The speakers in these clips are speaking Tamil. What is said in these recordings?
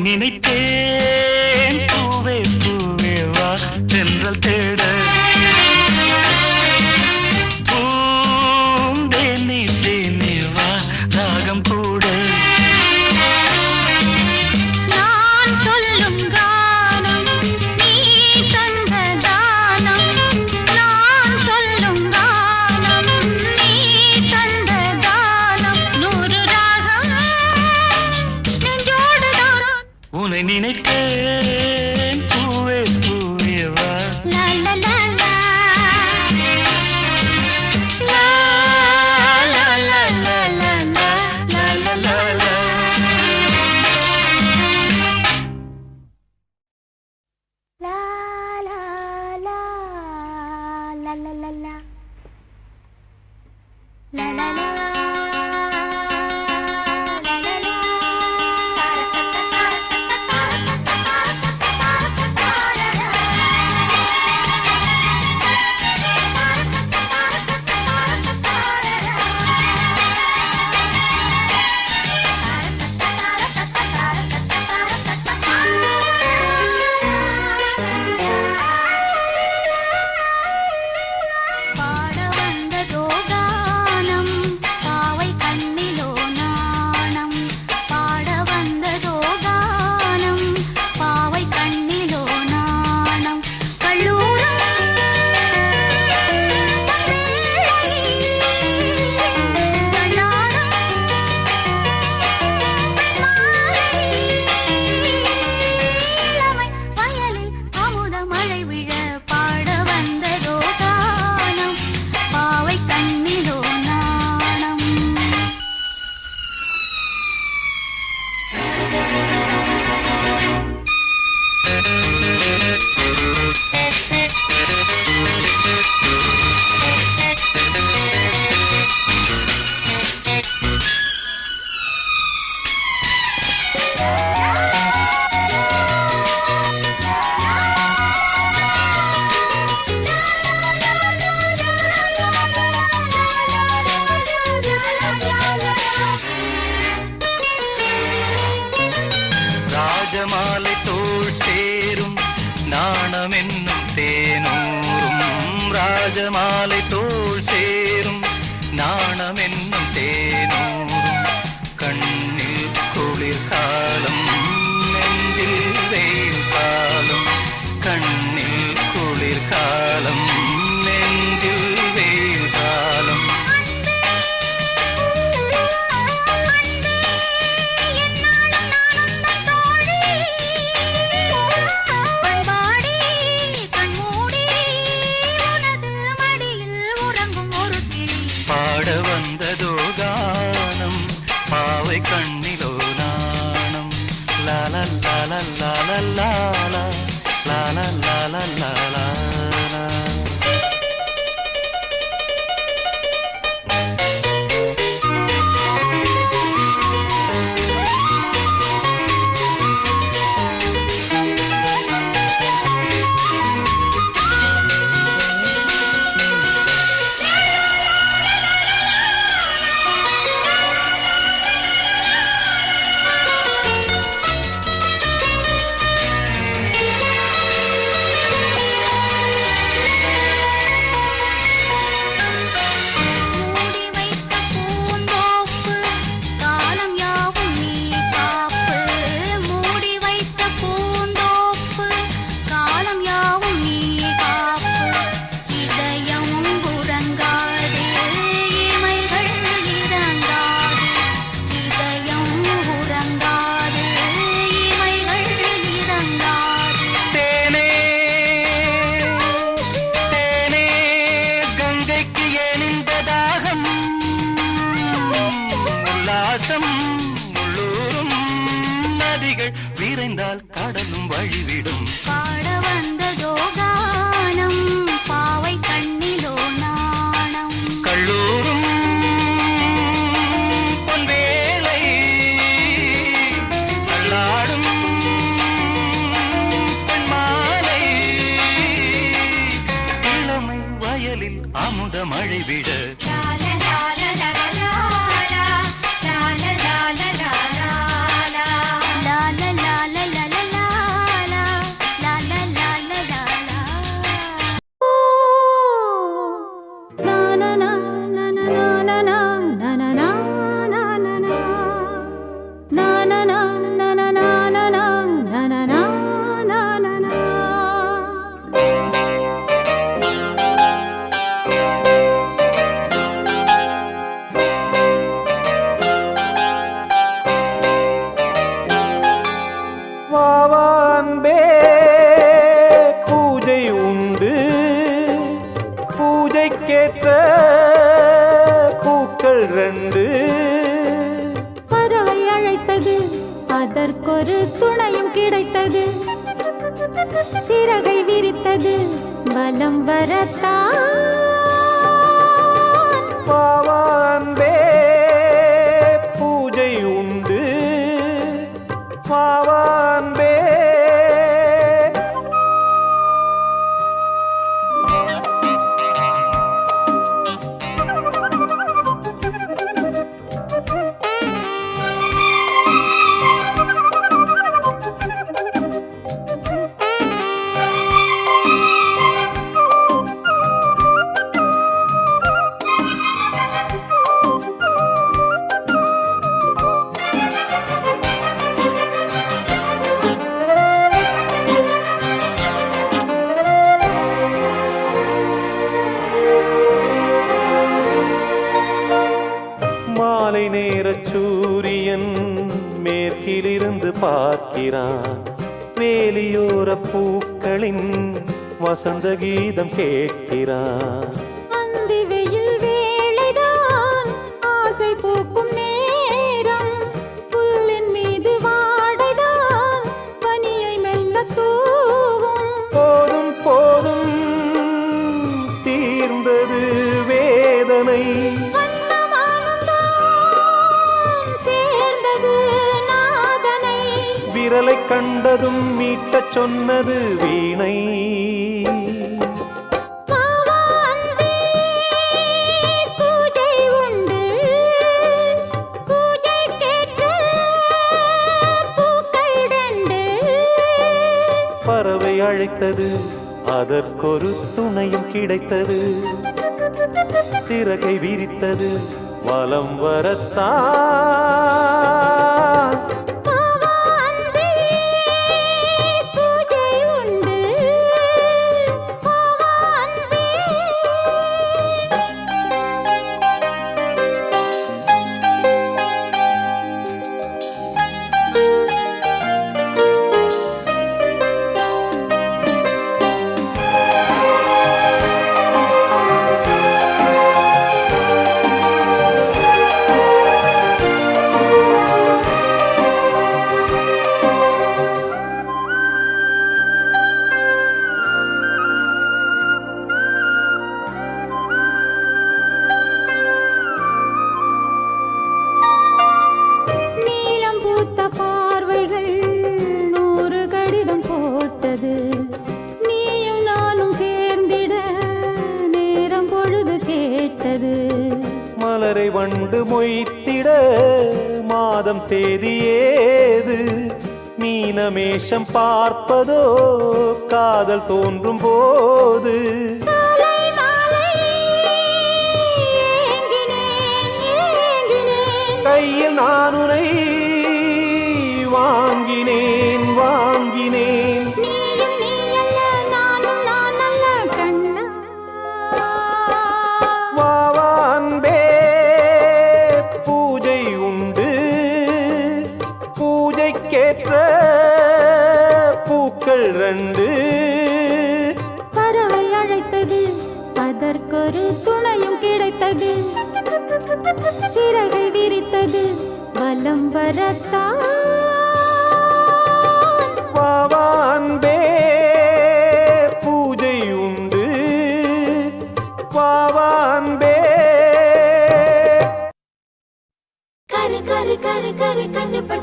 நினைத்தே ரெண்டு. பறவை அழைத்தது அதற்கொரு துணையும் கிடைத்தது. சிறகை விரித்தது பலம் வரத்தான். அன்பே பூஜை உண்டு. வாவா பார்க்கிறான் வேலியோர பூக்களின் வசந்த கீதம் கேட்கிறான் அந்தி வெயில் வேளைதான் ஆசை பூக்கும் நேரம். புல்லின் மீது வாடைதான் பனியை மெல்ல தூவும். போதும் போதும் தீர்ந்தது வேதனை. விரலை கண்டதும் மீட்டச் சொன்னது வீணை. பறவை அழைத்தது அதற்கொரு துணையும் கிடைத்தது. சிறகை விரித்தது வலம் வரத்தான் மலரை வண்டு மொய்த்திட மாதம் தேதி ஏது? மீனமேஷம் பார்ப்பதோ காதல் தோன்றும் போது? கையில் நான் உனை ஒரு துணையும் கிடைத்தது. சிறகை விரித்தது. வலம் வரத்தான்.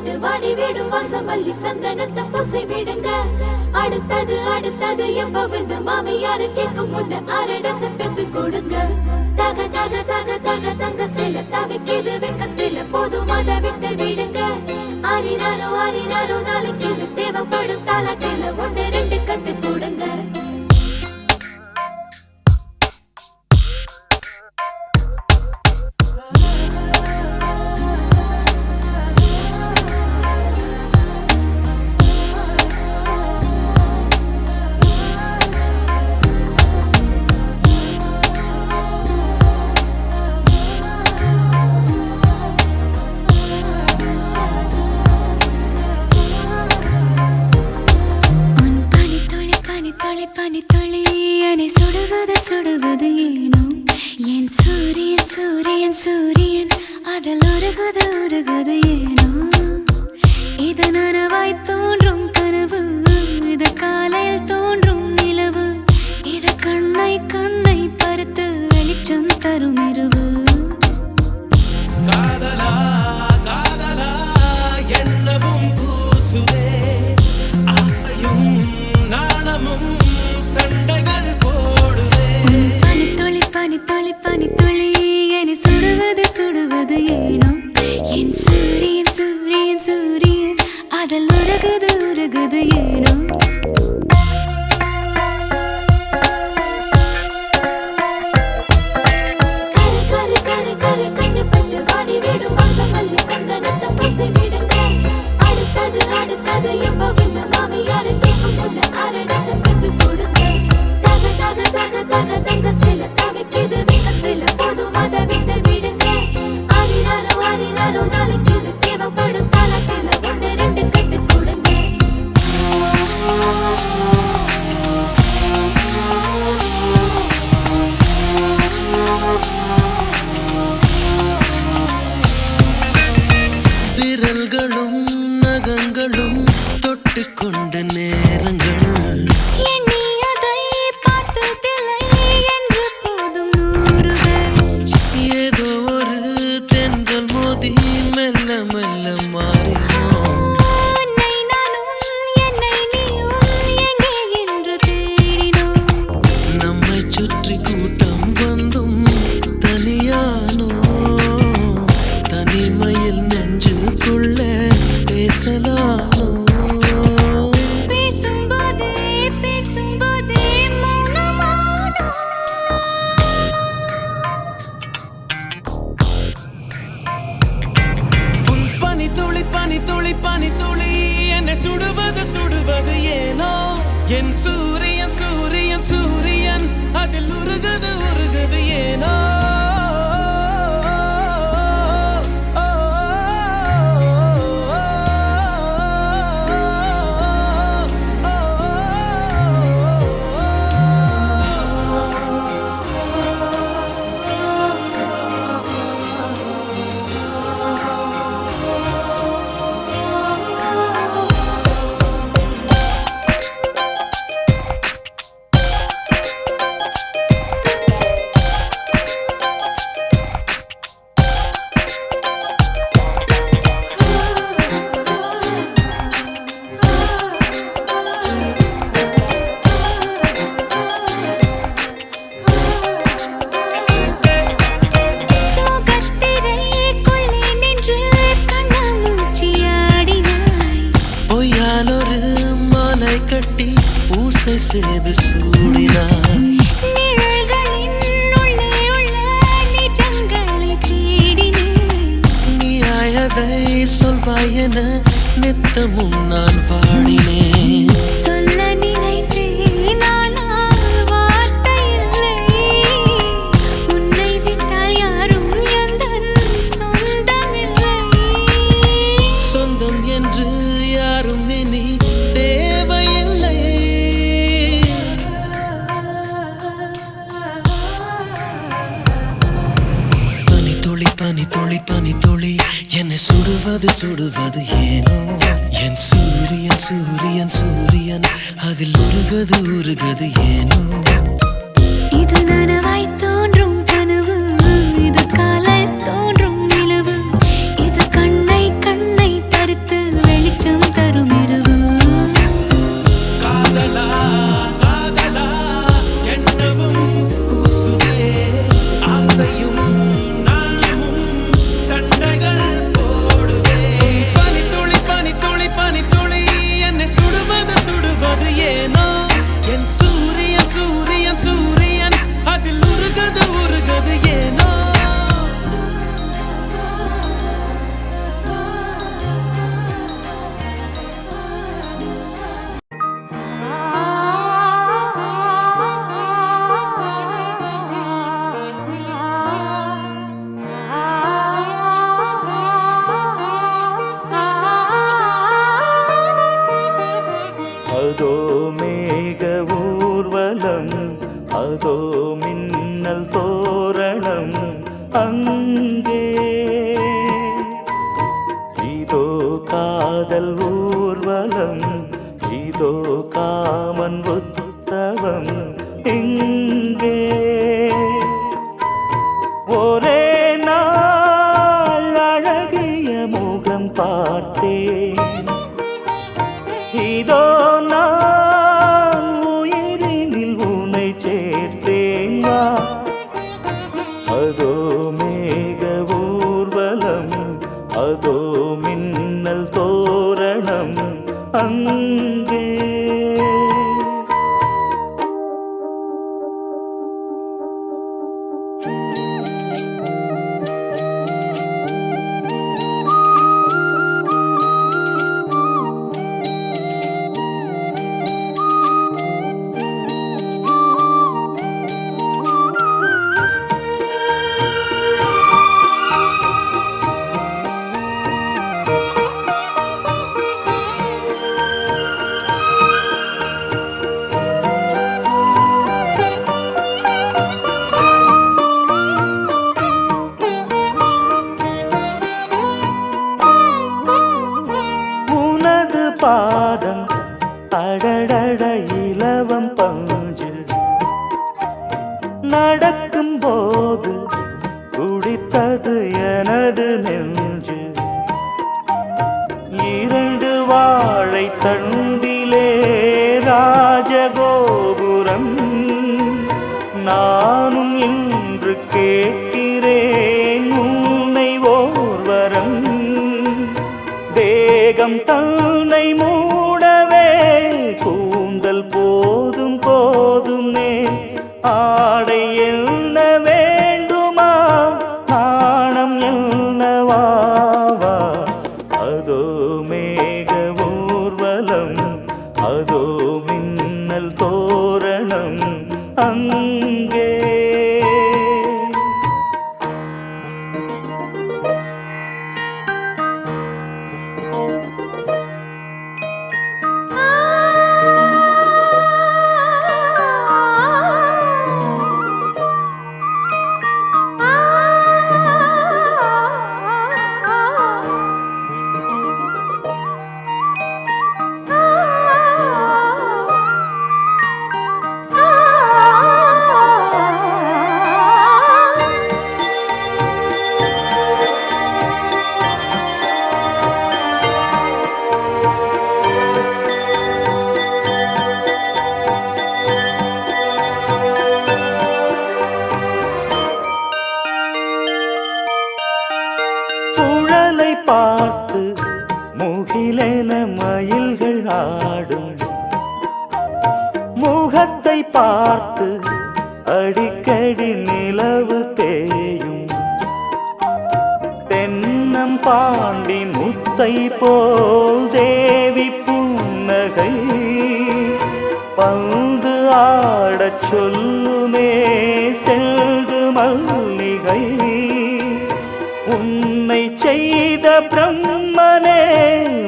போட்டு வாடி விடும் வாசமல்லி சந்தனத்தை பொசை விடுங்க அடுத்தது அடுத்தது எப்பவென்று மாமியாரு கேட்கும் முன்ன அரடச பெத்து கொடுங்க. தக தக தக தக தங்க சில தவிக்கிது வெக்கத்தில போதும் அதை விட்டு விடுங்க. அரிதாரோ அரிதாரோ நாளைக்கு தேவைப்படும் தாலாட்டில ஒண்ணு ரெண்டு say the same. பனி துளி பனி துளி என்னை சுடுவது சுடுவது ஏனோ? என் சூரியன் சூரியன் சூரியன் அதில் உருகது உருகது ஏனோ? இது நான் நானும் இன்று கேட்கிறேன் உன்னை ஓர்வரம் தேகம் தன்னை மூடவே கூந்தல் போதும் போதுமே. ஆடை முகத்தை பார்த்து அடிக்கடி நிலவு தேயும். தென்னம் பாண்டி முத்தை போல் தேவி புன்னகை. பந்து ஆடச் சொல்லுமே செல்கு மல்லிகை. உன்னை செய்த பிரம்மனே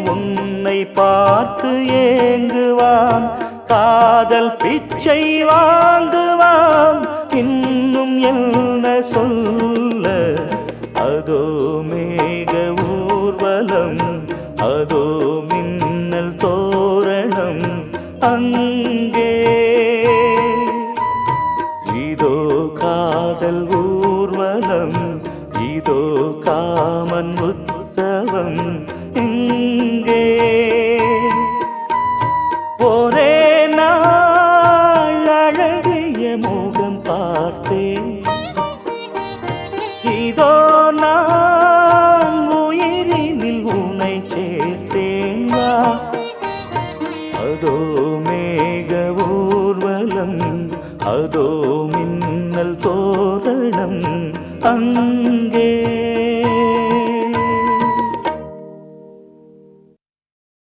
உன்னை பார்த்து ஏங்குவான். காதல் பிச்சை வாங்குவான். இன்னும் என்ன சொல்ல? அதோ மேக ஊர்வலம் அதோ மின்னல் தோரணம். அங்கே